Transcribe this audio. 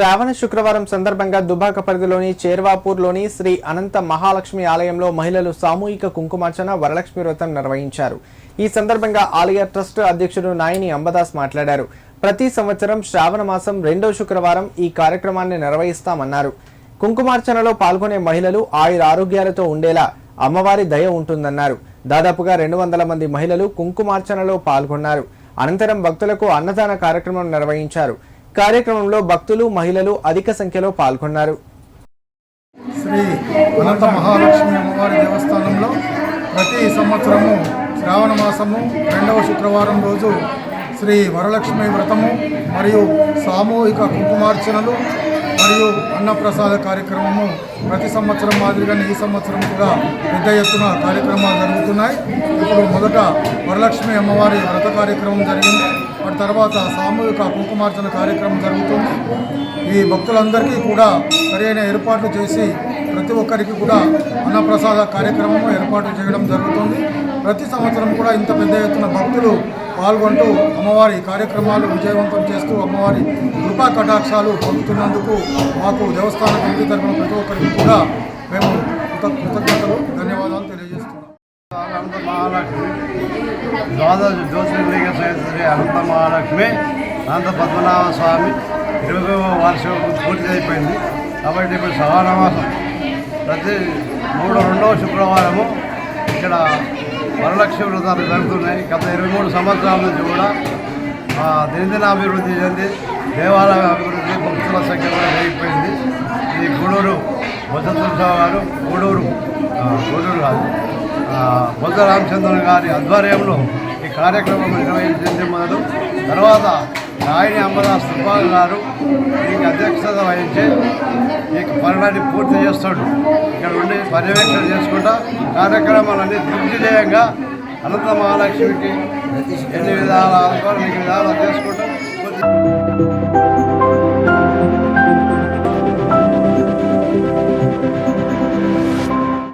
శ్రావణ శుక్రవారం సందర్భంగా దుబాక పరిధిలోని చేర్వాపూర్లోని శ్రీ అనంత మహాలక్ష్మి ఆలయంలో మహిళలు సామూహిక కుంకుమార్చన వరలక్ష్మి వ్రతం నిర్వహించారు. ఈ సందర్భంగా ఆలయ ట్రస్ట్ అధ్యక్షుడు నాయని అంబదాస్ మాట్లాడారు. ప్రతి సంవత్సరం శ్రావణ మాసం రెండో శుక్రవారం ఈ కార్యక్రమాన్ని నిర్వహిస్తామన్నారు. కుంకుమార్చనలో పాల్గొనే మహిళలు ఆయుర ఆరోగ్యాలతో ఉండేలా అమ్మవారి దయ ఉంటుందన్నారు. దాదాపుగా రెండు వందల మంది మహిళలు కుంకుమార్చనలో పాల్గొన్నారు. అనంతరం భక్తులకు అన్నదాన కార్యక్రమం నిర్వహించారు. కార్యక్రమంలో భక్తులు మహిళలు అధిక సంఖ్యలో పాల్గొన్నారు. శ్రీ అనంత మహాలక్ష్మి అమ్మవారి దేవస్థానంలో ప్రతి సంవత్సరము శ్రావణ మాసము రెండవ శుక్రవారం రోజు శ్రీ వరలక్ష్మి వ్రతము మరియు సామూహిక కుంకుమార్చనలు మరియు అన్నప్రసాద కార్యక్రమము ప్రతి సంవత్సరం మాదిరిగానే ఈ సంవత్సరం కూడా పెద్ద ఎత్తున కార్యక్రమాలు జరుగుతున్నాయి. ఇప్పుడు మొదట వరలక్ష్మి అమ్మవారి వ్రత కార్యక్రమం జరిగింది. వాటి తర్వాత సామూహిక కుంకుమార్చన కార్యక్రమం జరుగుతుంది. ఈ భక్తులందరికీ కూడా సరైన ఏర్పాట్లు చేసి ప్రతి ఒక్కరికి కూడా అన్నప్రసాద కార్యక్రమం ఏర్పాటు చేయడం జరుగుతుంది. ప్రతి సంవత్సరం కూడా ఇంత పెద్ద ఎత్తున భక్తులు పాల్గొంటూ అమ్మవారి కార్యక్రమాలు విజయవంతం చేస్తూ అమ్మవారి కృపా కటాక్షాలు పొందుతున్నందుకు మాకు దేవస్థాన కమిటీ తరఫున ప్రతి ఒక్కరికి కూడా మేము కృతజ్ఞతలు ధన్యవాదాలు తెలియజేస్తున్నాం. అనంత మహాలక్ష్మి ద్వాదశ జ్యోతిర్లింగ సహిత అనంత మహాలక్ష్మి అనంత పద్మనాభ స్వామి ఇరవై వార్షికం పూర్తి అయిపోయింది. కాబట్టి ఇప్పుడు సవానమాసం ప్రతి మూడు రెండవ శుక్రవారము ఇక్కడ వరలక్ష్మి వ్రతాలు జరుగుతున్నాయి. గత ఇరవై మూడు సంవత్సరాల నుంచి కూడా దినదిన అభివృద్ధి చెంది దేవాలయ అభివృద్ధి భక్తుల సంఖ్య కూడా పెరిగిపోయింది. ఈ గూడూరు బొజ్జతులరావు గారు గూడూరు గూడూరు కాదు బుద్ధ రామచంద్రన్ గారి ఆధ్వర్యంలో ఈ కార్యక్రమం నిర్వహించింది మొదలు తర్వాత రాయని అమరదాస్ సుబ్బాల్ గారు దీనికి అధ్యక్షత వహించి ఈ పనులన్నీ పూర్తి చేస్తాడు. ఇక్కడ ఉండి పర్యవేక్షణ చేసుకుంటా కార్యక్రమాలన్నీ దిగ్విజయంగా అనంత మహాలక్ష్మికి ఎన్ని విధాల ఆదుకోవాలి విధాల విధాలు